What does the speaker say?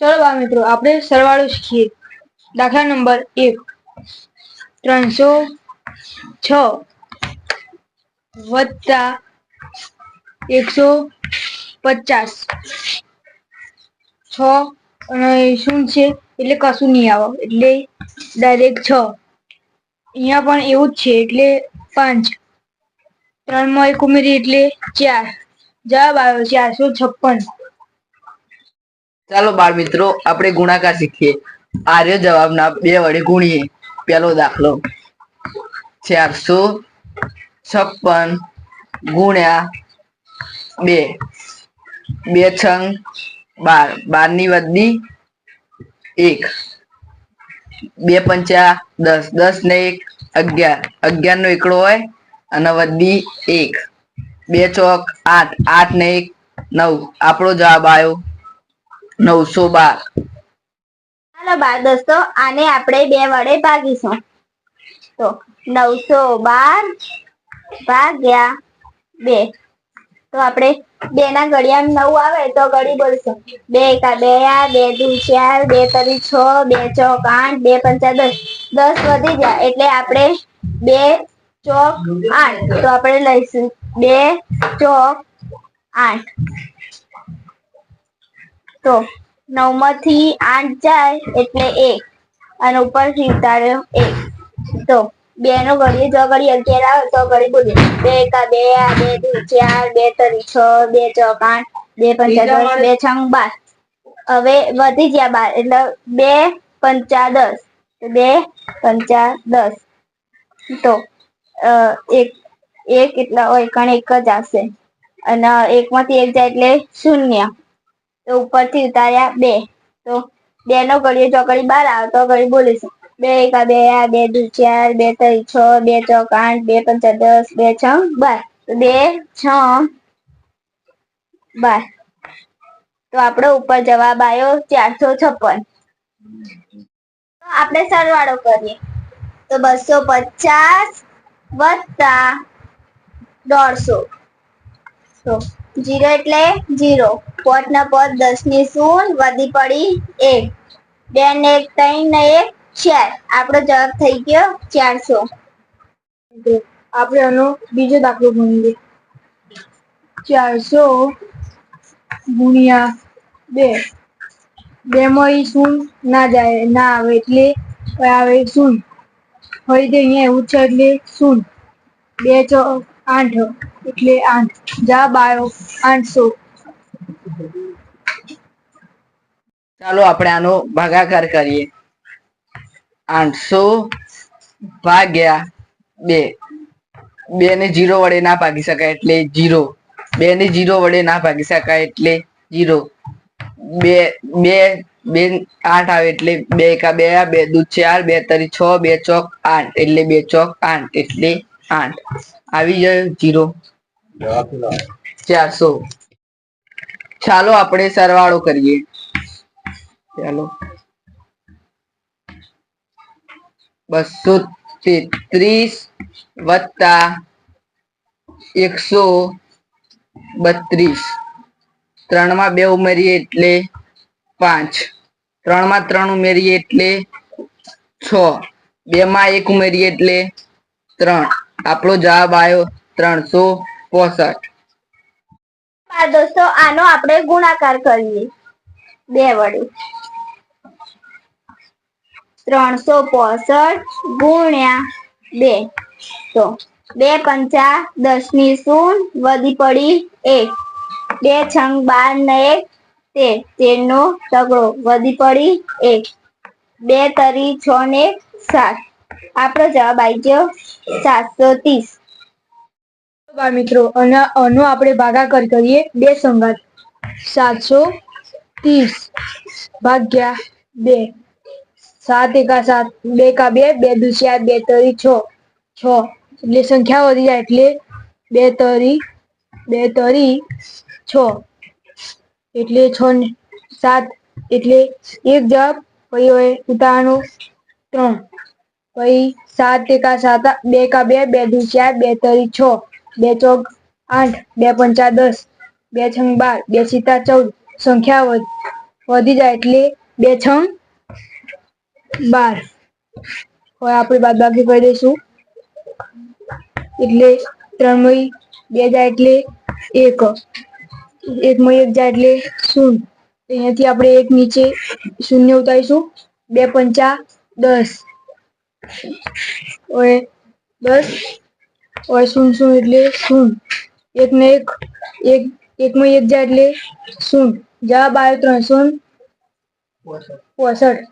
ચલો બા મિત્રો, આપણે સરવાળો શીખીએ. દાખલા નંબર એક. ત્રણસો છ વત્તા એકસો પચાસ. છ શું છે? એટલે કશું નહીં આવે. એટલે ડાયરેક્ટ છ. અહીંયા પણ એવું જ છે, એટલે પાંચ. ત્રણમાં એક ઉમેરી એટલે ચાર. જવાબ આવ્યો, ચારસો છપ્પન. ચાલો બાળ મિત્રો, આપણે ગુણાકાર શીખીએ. આર્ય જવાબના બે વડે ગુણીએ. પેલો દાખલો, ચારસો છપ્પન ગુણ્યા બે. બે છંગ બાર. બારની વધી એક. બે પંચા દસ. દસ ને એક, અગિયાર. અગિયાર નો એકડો હોય અને વધી એક. બે ચોક આઠ. આઠ ને એક, નવ. આપણો જવાબ આવ્યો નવસો બાર. ચાલો બાર દોસ્તો, આને આપણે બે વડે ભાગીશું. તો નવસો બાર ભાગ્યા બે. તો આપણે બે ના ઘડિયા નવ આવે તો ઘડી બોલશું. બે એકા બે આ, બે દુ ચાર, બે તરી છ, બે ચોક આઠ, બે પંચા દસ. દસ વધી ગયા એટલે આપણે બે ચોક આઠ. તો આપણે લઈશું બે ચોક આઠ. તો નવમાંથી આઠ જાય એટલે એક અને ઉપરથી ઉતાર્યો એક. તો બે નો ઘડીએ જો ઘડી અગિયાર આવે તો ઘડી બોલીએ. બે એકા બે, આ બે દુ ચાર, બે તરી છ, બે, ચોક, આઠ, બે પંચા દસ, બે, છંગ, બાર. હવે વધી ગયા બાર એટલે બે પંચા દસ. બે પંચા દસ. તો એક એક એટલા હોય કણ એક જ આવશે. અને એક માંથી એક જાય એટલે શૂન્ય. તો ઉપરથી ઉતાર્યા બે. તો બે નો ઘડીએ ચોકડી બાર આવે તો ઘડી બોલીશું. બે એકા બે, આ બે દુ ચાર, બે ત્રણ, છ, બે ચોક આઠ, બે પંચા દસ, બે છ, બાર. તો બે, છ, બાર. તો આપણો ઉપર જવાબ આવ્યો ચારસો છપ્પન. આપણે સરવાળો કરીએ. તો બસો પચાસ વત્તા દોઢસો. જીરો એટલે જીરો. પોત ના પોત દસની શૂન, વધી પડી એક. બે ને એક, ત્રણ ને એક, ચાર. આપણો જવાબ થઈ ગયો ચારસો. આપણે આનો બીજો દાખલો ભણીએ ચારસો ગુણ્યા બે. બે માં શૂન ના જાય, ના આવે એટલે આવે શૂન. ફરીથી અહીંયા એવું છે એટલે શૂન. બે ચો આઠ એટલે આઠ જા બાયો આઠસો ચાલો આપણે આનો ભાગાકાર કરીએ. આઠસો ભાગ્યા બે. બે ને જીરો વડે ના ભાગી શકાય એટલે જીરો. બે ને જીરો વડે ના ભાગી શકાય એટલે જીરો. બે બે બે આઠ આવે એટલે બે એકા બે બે દુ ચાર, બે તરી છ, બે ચોક આઠ. એટલે બે ચોક આઠ એટલે આઠ. આવી જાય જીરો. ચારસો. ચાલો આપણે સરવાળો કરીએ. ચાલો. બસો તેત્રીસ વત્તા એકસો બત્રીસ. ત્રણમાં બે ઉમેરીએ એટલે પાંચ. ત્રણમાં ત્રણ ઉમેરીએ એટલે છ. બે માં એક ઉમેરીએ એટલે ત્રણ. આપણો જવાબ આવ્યો ત્રણસો પોસઠ. દોસ્તો, આનો આપણે ગુણાકાર કરીએ. બે વડે. ત્રણસો પોસઠ ગુણ્યા બે. તો બે પંચા દસની શૂન વધી પડી એક. બે છંગ બાર ને એક. તેર તેર નો તગડો વધી પડી એક. બે તરી છ ને સાત. આપણો જવાબ આવી ગયો સાતસો ત્રીસ. મિત્રો, અને આનો આપણે ભાગાકાર કરીએ બે સંગાત. સાતસો ત્રીસ ભાગ્યા બે. સાત એકા સાત, બે એકા બે બે દુ ચાર બે તરી છ. છ. એટલે સંખ્યા વધી જાય એટલે બે તરી બે તરી છ. એટલે છ સાત, એટલે એક જવાબ પછી હોય ઉતારવાનો ત્રણ. પછી સાત એકા સાત, બે એકા બે બે દુ ચાર, બે તરી છ, બે ચોક આઠ, બે પંચા દસ, બે છંગ બાર, બે સીતા ચૌદ, સંખ્યા વધ, વધી જાય એટલે બે છંગ બાર. હવે આપણે બાદ બાકી કરી દઈશું. એટલે ત્રણમાંથી બે જાય એટલે એક. એક માં એક જાય એટલે શૂન્ય અહીંયાથી આપણે એક નીચે શૂન્ય ઉતારીશું. બે પંચા દસ. ઓય, બસ. ઓય સુન સુન એટલે? સુન એક ને એક એક, એકમાં એક જા એટલે? સુન જવાબ આવ્યો ત્રણસો પોસઠ.